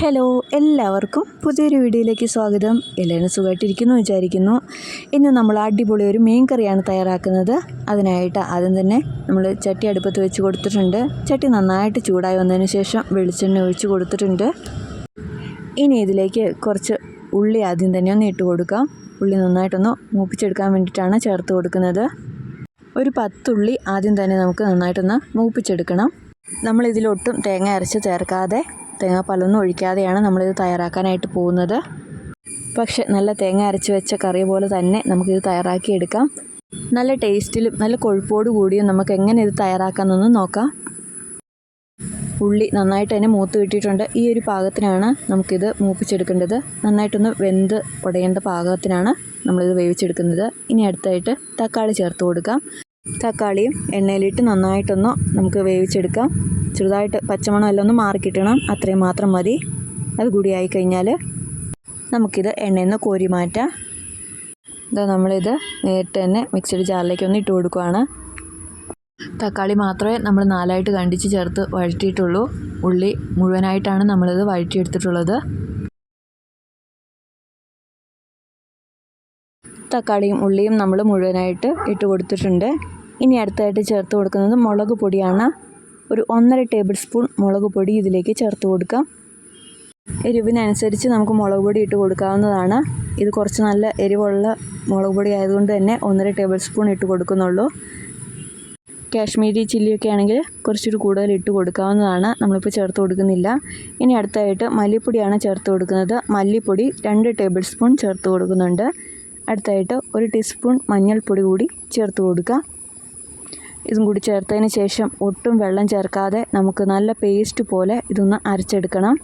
Hello എല്ലാവർക്കും പുതിയൊരു വീഡിയോയിലേക്ക് സ്വാഗതം. എല്ലാവരും സുഖമായിട്ടിരിക്കുന്നു വിചാരിക്കുന്നു. ഇന്ന് നമ്മൾ അടിപൊളി ഒരു മീൻ കറിയാണ് തയ്യാറാക്കുന്നത്. അതിനായിട്ട് ആദ്യം തന്നെ നമ്മൾ ചട്ടി അടുപ്പത്ത് വെച്ച് കൊടുത്തിട്ടുണ്ട്. ചട്ടി നന്നായിട്ട് ചൂടായി വന്നതിന് ശേഷം വെളിച്ചെണ്ണ ഒഴിച്ച് കൊടുത്തിട്ടുണ്ട്. ഇനി ഇതിലേക്ക് കുറച്ച് ഉള്ളി ആദ്യം തന്നെ ഒന്ന് ഇട്ട് കൊടുക്കാം. ഉള്ളി നന്നായിട്ടൊന്ന് മൂപ്പിച്ചെടുക്കാൻ വേണ്ടിയിട്ടാണ് ചേർത്ത് കൊടുക്കുന്നത്. ഒരു പത്തുള്ളി ആദ്യം തന്നെ നമുക്ക് നന്നായിട്ടൊന്ന് മൂപ്പിച്ചെടുക്കണം. നമ്മളിതിലൊട്ടും തേങ്ങ അരച്ച് ചേർക്കാതെ തേങ്ങാപ്പാലൊന്നും ഒഴിക്കാതെയാണ് നമ്മളിത് തയ്യാറാക്കാനായിട്ട് പോകുന്നത്. പക്ഷെ നല്ല തേങ്ങ അരച്ച് വെച്ച കറി പോലെ തന്നെ നമുക്കിത് തയ്യാറാക്കിയെടുക്കാം. നല്ല ടേസ്റ്റിലും നല്ല കൊഴുപ്പോട് കൂടിയും നമുക്ക് എങ്ങനെ ഇത് തയ്യാറാക്കാമെന്നൊന്ന് നോക്കാം. ഉള്ളി നന്നായിട്ട് തന്നെ മൂത്ത് കിട്ടിയിട്ടുണ്ട്. ഈ ഒരു പാകത്തിനാണ് നമുക്കിത് മൂപ്പിച്ചെടുക്കേണ്ടത്. നന്നായിട്ടൊന്ന് വെന്ത് ഉടയേണ്ട പാകത്തിനാണ് നമ്മളിത് വേവിച്ചെടുക്കുന്നത്. ഇനി അടുത്തായിട്ട് തക്കാളി ചേർത്ത് കൊടുക്കാം. തക്കാളിയും എണ്ണയിലിട്ട് നന്നായിട്ടൊന്ന് നമുക്ക് വേവിച്ചെടുക്കാം. ചെറുതായിട്ട് പച്ചമണം എല്ലാം ഒന്ന് മാറിക്കിട്ടണം അത്രയും മാത്രം മതി. അത് കൂടി ആയിക്കഴിഞ്ഞാൽ നമുക്കിത് എണ്ണയിൽ നിന്ന് കോരി മാറ്റാം. ഇതാ നമ്മളിത് നേരിട്ട് തന്നെ മിക്സഡ് ജാറിലേക്ക് ഒന്ന് ഇട്ട് കൊടുക്കുകയാണ് തക്കാളി മാത്രമേ നമ്മൾ നാലായിട്ട് കണ്ടിച്ച് ചേർത്ത് വഴറ്റിയിട്ടുള്ളൂ. ഉള്ളി മുഴുവനായിട്ടാണ് നമ്മളിത് വഴറ്റിയെടുത്തിട്ടുള്ളത്. തക്കാളിയും ഉള്ളിയും നമ്മൾ മുഴുവനായിട്ട് ഇട്ട് കൊടുത്തിട്ടുണ്ട്. ഇനി അടുത്തായിട്ട് ചേർത്ത് കൊടുക്കുന്നത് മുളക് പൊടിയാണ്. ഒരു ഒന്നര ടേബിൾ സ്പൂൺ മുളക് പൊടി ഇതിലേക്ക് ചേർത്ത് കൊടുക്കാം. എരിവിനനുസരിച്ച് നമുക്ക് മുളക് പൊടി ഇട്ട് കൊടുക്കാവുന്നതാണ്. ഇത് കുറച്ച് നല്ല എരിവുള്ള മുളക് പൊടി ആയതുകൊണ്ട് തന്നെ ഒന്നര ടേബിൾ സ്പൂൺ ഇട്ട് കൊടുക്കുന്നുള്ളൂ. കാശ്മീരി ചില്ലിയൊക്കെ ആണെങ്കിൽ കുറച്ചൊരു കൂടുതൽ ഇട്ട് കൊടുക്കാവുന്നതാണ്. നമ്മളിപ്പോൾ ചേർത്ത് കൊടുക്കുന്നില്ല. ഇനി അടുത്തായിട്ട് മല്ലിപ്പൊടിയാണ് ചേർത്ത് കൊടുക്കുന്നത്. മല്ലിപ്പൊടി രണ്ട് ടേബിൾ സ്പൂൺ ചേർത്ത് കൊടുക്കുന്നുണ്ട്. അടുത്തായിട്ട് ഒരു ടീസ്പൂൺ മഞ്ഞൾപ്പൊടി കൂടി ചേർത്ത് കൊടുക്കുക ഇതും കൂടി ചേർത്തതിന് ശേഷം ഒട്ടും വെള്ളം ചേർക്കാതെ നമുക്ക് നല്ല പേസ്റ്റ് പോലെ ഇതൊന്ന് അരച്ചെടുക്കണം.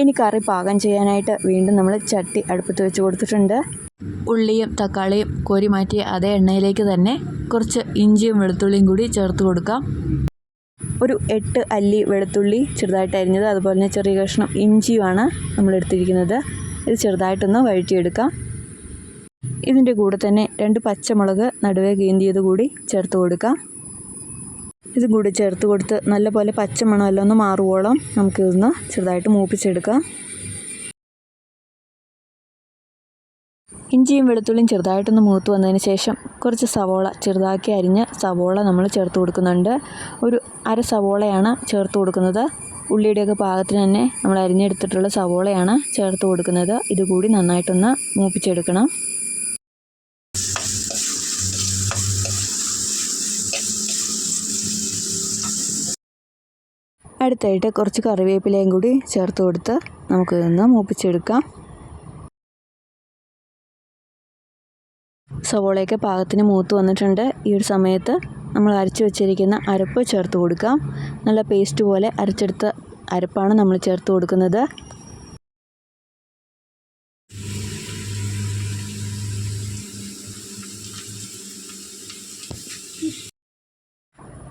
ഇനി കറി പാകം ചെയ്യാനായിട്ട് വീണ്ടും നമ്മൾ ചട്ടി അടുപ്പത്ത് വെച്ച് കൊടുത്തിട്ടുണ്ട്. ഉള്ളിയും തക്കാളിയും കോരി മാറ്റിയ അതേ എണ്ണയിലേക്ക് തന്നെ കുറച്ച് ഇഞ്ചിയും വെളുത്തുള്ളിയും കൂടി ചേർത്ത് കൊടുക്കാം. ഒരു എട്ട് അല്ലി വെളുത്തുള്ളി ചെറുതായിട്ട് അരിഞ്ഞത് അതുപോലെ തന്നെ ചെറിയ കഷ്ണം ഇഞ്ചിയുമാണ് നമ്മൾ എടുത്തിരിക്കുന്നത്. ഇത് ചെറുതായിട്ടൊന്ന് വഴറ്റിയെടുക്കാം. ഇതിന്റെ കൂടെ തന്നെ രണ്ട് പച്ചമുളക് നടുവേ കീന്തിയത് കൂടി ചേർത്ത് കൊടുക്കാം. ഇതും കൂടി ചേർത്ത് കൊടുത്ത് നല്ലപോലെ പച്ചമണമെല്ലാം ഒന്ന് മാറുവോളം നമുക്കിതൊന്ന് ചെറുതായിട്ട് മൂപ്പിച്ചെടുക്കാം. ഇഞ്ചിയും വെളുത്തുള്ളിയും ചെറുതായിട്ടൊന്ന് മൂത്ത് വന്നതിന് ശേഷം കുറച്ച് സവോള ചെറുതാക്കി അരിഞ്ഞ് സവോള നമ്മൾ ചേർത്ത് കൊടുക്കുന്നുണ്ട്. ഒരു അര സവോളയാണ് ചേർത്ത് കൊടുക്കുന്നത്. ഉള്ളിയുടെയൊക്കെ പാകത്തിന് തന്നെ നമ്മൾ അരിഞ്ഞെടുത്തിട്ടുള്ള സവോളയാണ് ചേർത്ത് കൊടുക്കുന്നത്. ഇതുകൂടി നന്നായിട്ടൊന്ന് മൂപ്പിച്ചെടുക്കണം. അടുത്തായിട്ട് കുറച്ച് കറിവേപ്പിലയും കൂടി ചേർത്ത് കൊടുത്ത് നമുക്ക് നിന്ന് മൂപ്പിച്ചെടുക്കാം. സവോളയൊക്കെ പാകത്തിന് മൂത്ത് വന്നിട്ടുണ്ട്. ഈ ഒരു സമയത്ത് നമ്മൾ അരച്ച് വെച്ചിരിക്കുന്ന അരപ്പ് ചേർത്ത് കൊടുക്കാം. നല്ല പേസ്റ്റ് പോലെ അരച്ചെടുത്ത അരപ്പാണ് നമ്മൾ ചേർത്ത് കൊടുക്കുന്നത്.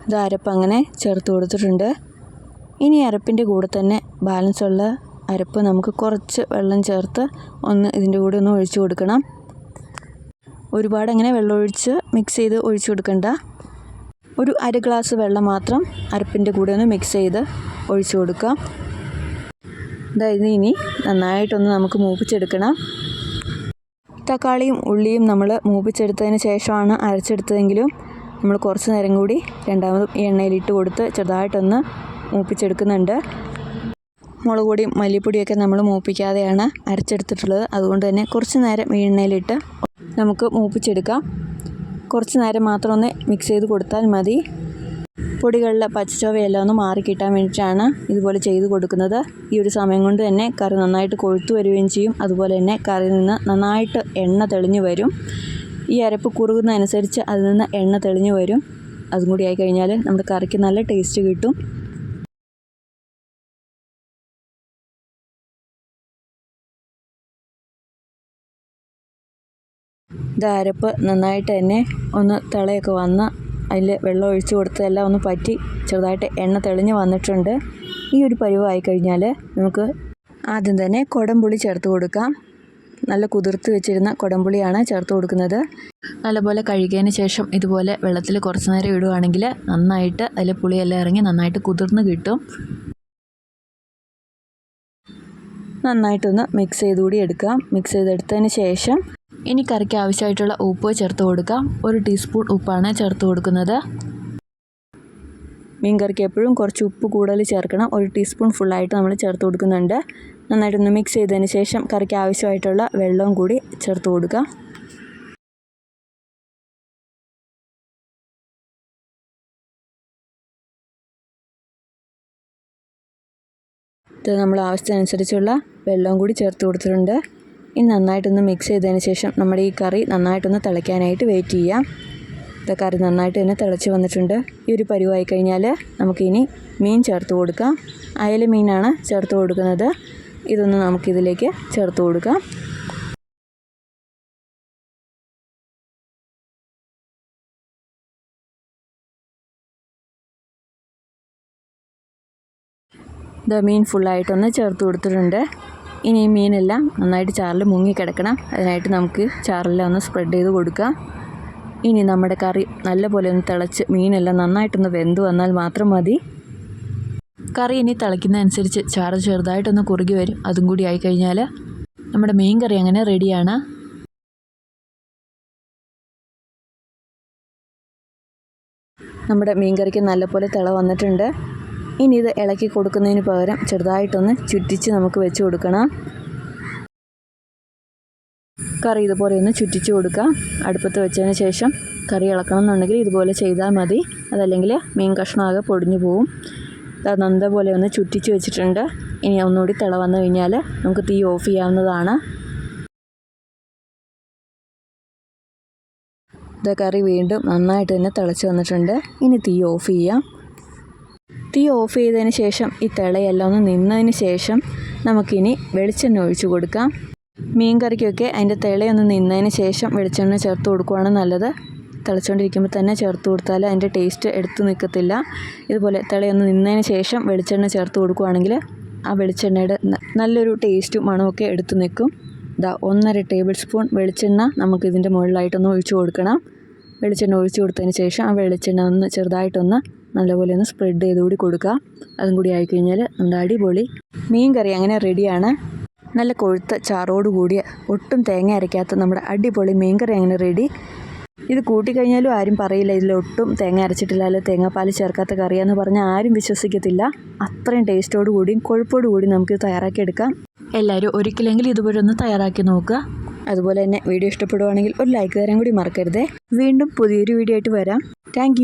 ഇത് അരപ്പ് അങ്ങനെ ചേർത്ത് കൊടുത്തിട്ടുണ്ട്. ഇനി അരപ്പിന്റെ കൂടെ തന്നെ ബാലൻസ് ഉള്ള അരപ്പ് നമുക്ക് കുറച്ച് വെള്ളം ചേർത്ത് ഒന്ന് ഇതിന്റെ കൂടെ ഒന്ന് ഒഴിച്ചു കൊടുക്കണം. ഒരുപാട് അങ്ങനെ വെള്ളമൊഴിച്ച് മിക്സ് ചെയ്ത് ഒഴിച്ചു കൊടുക്കണ്ട. ഒരു അര ഗ്ലാസ് വെള്ളം മാത്രം അരപ്പിന്റെ കൂടെ ഒന്ന് മിക്സ് ചെയ്ത് ഒഴിച്ചു കൊടുക്കാം. അതായത് ഇനി നന്നായിട്ടൊന്ന് നമുക്ക് മൂപ്പിച്ചെടുക്കണം. തക്കാളിയും ഉള്ളിയും നമ്മൾ മൂപ്പിച്ചെടുത്തതിന് ശേഷമാണ് അരച്ചെടുത്തതെങ്കിലും നമ്മൾ കുറച്ച് നേരം കൂടി രണ്ടാമതും എണ്ണയിലിട്ട് കൊടുത്ത് ചെറുതായിട്ടൊന്ന് മൂപ്പിച്ചെടുക്കുന്നുണ്ട്. മുളക് പൊടിയും മല്ലിപ്പൊടിയൊക്കെ നമ്മൾ മൂപ്പിക്കാതെയാണ് അരച്ചെടുത്തിട്ടുള്ളത്. അതുകൊണ്ട് തന്നെ കുറച്ച് നേരം വീണ്ണയിലിട്ട് നമുക്ക് മൂപ്പിച്ചെടുക്കാം. കുറച്ച് നേരം മാത്രം ഒന്ന് മിക്സ് ചെയ്ത് കൊടുത്താൽ മതി. പൊടികളിലെ പച്ചച്ചോവയെല്ലാം ഒന്ന് മാറി കിട്ടാൻ വേണ്ടിയിട്ടാണ് ഇതുപോലെ ചെയ്ത് കൊടുക്കുന്നത്. ഈ ഒരു സമയം കൊണ്ട് തന്നെ കറി നന്നായിട്ട് കൊഴുത്തു വരികയും ചെയ്യും. അതുപോലെ തന്നെ കറിയിൽ നിന്ന് നന്നായിട്ട് എണ്ണ തെളിഞ്ഞു വരും. ഈ അരപ്പ് കുറുകുന്നതനുസരിച്ച് അതിൽ നിന്ന് എണ്ണ തെളിഞ്ഞു വരും. അതും കൂടി ആയിക്കഴിഞ്ഞാൽ നമ്മുടെ കറിക്ക് നല്ല ടേസ്റ്റ് കിട്ടും. ഇത് നന്നായിട്ട് തന്നെ ഒന്ന് തിളയൊക്കെ വന്ന് അതിൽ വെള്ളം ഒഴിച്ച് കൊടുത്തതെല്ലാം ഒന്ന് പറ്റി ചെറുതായിട്ട് എണ്ണ തെളിഞ്ഞ് വന്നിട്ടുണ്ട്. ഈ ഒരു പരിവായി കഴിഞ്ഞാൽ നമുക്ക് ആദ്യം തന്നെ കുടംപുളി ചേർത്ത് കൊടുക്കാം. നല്ല കുതിർത്ത് വെച്ചിരുന്ന കുടംപുളിയാണ് ചേർത്ത് കൊടുക്കുന്നത്. നല്ലപോലെ കഴുകിയതിന് ശേഷം ഇതുപോലെ വെള്ളത്തിൽ കുറച്ച് നേരം ഇടുവാണെങ്കിൽ നന്നായിട്ട് അതിൽ പുളിയെല്ലാം ഇറങ്ങി നന്നായിട്ട് കുതിർന്ന് കിട്ടും. നന്നായിട്ടൊന്ന് മിക്സ് ചെയ്ത് കൂടി എടുക്കാം. മിക്സ് ചെയ്തെടുത്തതിന് ശേഷം ഇനി കറിക്ക് ആവശ്യമായിട്ടുള്ള ഉപ്പ് ചേർത്ത് കൊടുക്കാം. ഒരു ടീസ്പൂൺ ഉപ്പാണ് ചേർത്ത് കൊടുക്കുന്നത്. മീൻ കറിക്ക് എപ്പോഴും കുറച്ച് ഉപ്പ് കൂടുതൽ ചേർക്കണം. ഒരു ടീസ്പൂൺ ഫുള്ളായിട്ട് നമ്മൾ ചേർത്ത് കൊടുക്കുന്നുണ്ട്. നന്നായിട്ടൊന്ന് മിക്സ് ചെയ്തതിന് ശേഷം കറിക്ക് ആവശ്യമായിട്ടുള്ള വെള്ളവും കൂടി ചേർത്ത് കൊടുക്കാം. ഇത് നമ്മൾ ആവശ്യത്തിനനുസരിച്ചുള്ള വെള്ളവും കൂടി ചേർത്ത് കൊടുത്തിട്ടുണ്ട്. ഇനി നന്നായിട്ടൊന്ന് മിക്സ് ചെയ്തതിന് ശേഷം നമ്മുടെ ഈ കറി നന്നായിട്ടൊന്ന് തിളയ്ക്കാനായിട്ട് വെയിറ്റ് ചെയ്യാം. ഇത് കറി നന്നായിട്ട് തന്നെ തിളച്ച് വന്നിട്ടുണ്ട്. ഈ ഒരു പരുവായി കഴിഞ്ഞാൽ നമുക്കിനി മീൻ ചേർത്ത് കൊടുക്കാം. അയല മീനാണ് ചേർത്ത് കൊടുക്കുന്നത്. ഇതൊന്ന് നമുക്കിതിലേക്ക് ചേർത്ത് കൊടുക്കാം. ഇത് മീൻ ഫുള്ളായിട്ടൊന്ന് ചേർത്ത് കൊടുത്തിട്ടുണ്ട്. ഇനി ഈ മീനെല്ലാം നന്നായിട്ട് ചാറിൽ മുങ്ങി കിടക്കണം. അതിനായിട്ട് നമുക്ക് ചാറെല്ലാം ഒന്ന് സ്പ്രെഡ് ചെയ്ത് കൊടുക്കാം. ഇനി നമ്മുടെ കറി നല്ലപോലെ ഒന്ന് തിളച്ച് മീനെല്ലാം നന്നായിട്ടൊന്ന് വെന്ത് വന്നാൽ മാത്രം മതി. കറി ഇനി തിളയ്ക്കുന്നതനുസരിച്ച് ചാറ് ചെറുതായിട്ടൊന്ന് കുറുകി വരും. അതും കൂടി ആയിക്കഴിഞ്ഞാൽ നമ്മുടെ മീൻ കറി അങ്ങനെ റെഡിയാണ്. നമ്മുടെ മീൻ കറിക്ക് നല്ലപോലെ തിള വന്നിട്ടുണ്ട്. ഇനി ഇത് ഇളക്കി കൊടുക്കുന്നതിന് പകരം ചെറുതായിട്ടൊന്ന് ചുറ്റിച്ച് നമുക്ക് വെച്ച് കൊടുക്കണം. കറി ഇതുപോലെ ഒന്ന് ചുറ്റിച്ച് കൊടുക്കാം അടുപ്പത്ത് വെച്ചതിന് ശേഷം കറി ഇളക്കണം എന്നുണ്ടെങ്കിൽ ഇതുപോലെ ചെയ്താൽ മതി. അതല്ലെങ്കിൽ മീൻ കഷ്ണമാകെ പൊടിഞ്ഞു പോവും. നന്ദ പോലെ ഒന്ന് ചുറ്റിച്ച് വെച്ചിട്ടുണ്ട്. ഇനി ഒന്നുകൂടി തിള വന്നു കഴിഞ്ഞാൽ നമുക്ക് തീ ഓഫ് ചെയ്യാവുന്നതാണ്. ഇത് കറി വീണ്ടും നന്നായിട്ട് തന്നെ തിളച്ച് വന്നിട്ടുണ്ട്. ഇനി തീ ഓഫ് ചെയ്യാം. തീ ഓഫ് ചെയ്തതിന് ശേഷം ഈ തിളയെല്ലാം ഒന്ന് നിന്നതിന് ശേഷം നമുക്കിനി വെളിച്ചെണ്ണ ഒഴിച്ചു കൊടുക്കാം. മീൻ കറിക്കൊക്കെ അതിന്റെ തിളയൊന്ന് നിന്നതിന് ശേഷം വെളിച്ചെണ്ണ ചേർത്ത് കൊടുക്കുവാണ് നല്ലത്. തിളച്ചുകൊണ്ടിരിക്കുമ്പോൾ തന്നെ ചേർത്ത് കൊടുത്താൽ അതിന്റെ ടേസ്റ്റ് എടുത്തു നിൽക്കത്തില്ല ഇതുപോലെ തിളയൊന്ന് നിന്നതിന് ശേഷം വെളിച്ചെണ്ണ ചേർത്ത് കൊടുക്കുകയാണെങ്കിൽ ആ വെളിച്ചെണ്ണയുടെ നല്ലൊരു ടേസ്റ്റും മണമൊക്കെ എടുത്തു നിൽക്കും ഇതാ ഒന്നര ടേബിൾ സ്പൂൺ വെളിച്ചെണ്ണ നമുക്കിതിന്റെ മുകളിലായിട്ടൊന്ന് ഒഴിച്ചു കൊടുക്കണം. വെളിച്ചെണ്ണ ഒഴിച്ചു കൊടുത്തതിന് ശേഷം ആ വെളിച്ചെണ്ണ ഒന്ന് ചെറുതായിട്ടൊന്ന് നല്ലപോലെ ഒന്ന് സ്പ്രെഡ് ചെയ്തുകൂടി കൊടുക്കുക. അതും കൂടി ആയിക്കഴിഞ്ഞാൽ നമ്മുടെ അടിപൊളി മീൻ കറി അങ്ങനെ റെഡിയാണ് നല്ല കൊഴുത്ത ചാറോട് കൂടിയ ഒട്ടും തേങ്ങ അരയ്ക്കാത്ത നമ്മുടെ അടിപൊളി മീൻ കറി അങ്ങനെ റെഡി ഇത് കൂട്ടിക്കഴിഞ്ഞാലും ആരും പറയില്ല ഇതിൽ ഒട്ടും തേങ്ങ അരച്ചിട്ടില്ല അല്ലെങ്കിൽ തേങ്ങാപ്പാൽ ചേർക്കാത്ത കറിയാന്ന് പറഞ്ഞാൽ ആരും വിശ്വസിക്കത്തില്ല. അത്രയും ടേസ്റ്റോട് കൂടിയും കൊഴുപ്പോട് കൂടി നമുക്ക് തയ്യാറാക്കിയെടുക്കാം. എല്ലാവരും ഒരിക്കലെങ്കിലും ഇതുപോലെ ഒന്ന് തയ്യാറാക്കി നോക്കുക. അതുപോലെ തന്നെ വീഡിയോ ഇഷ്ടപ്പെടുവാണെങ്കിൽ ഒരു ലൈക്ക് തരാൻ കൂടി മറക്കരുതേ. വീണ്ടും പുതിയൊരു വീഡിയോ ആയിട്ട് വരാം. താങ്ക്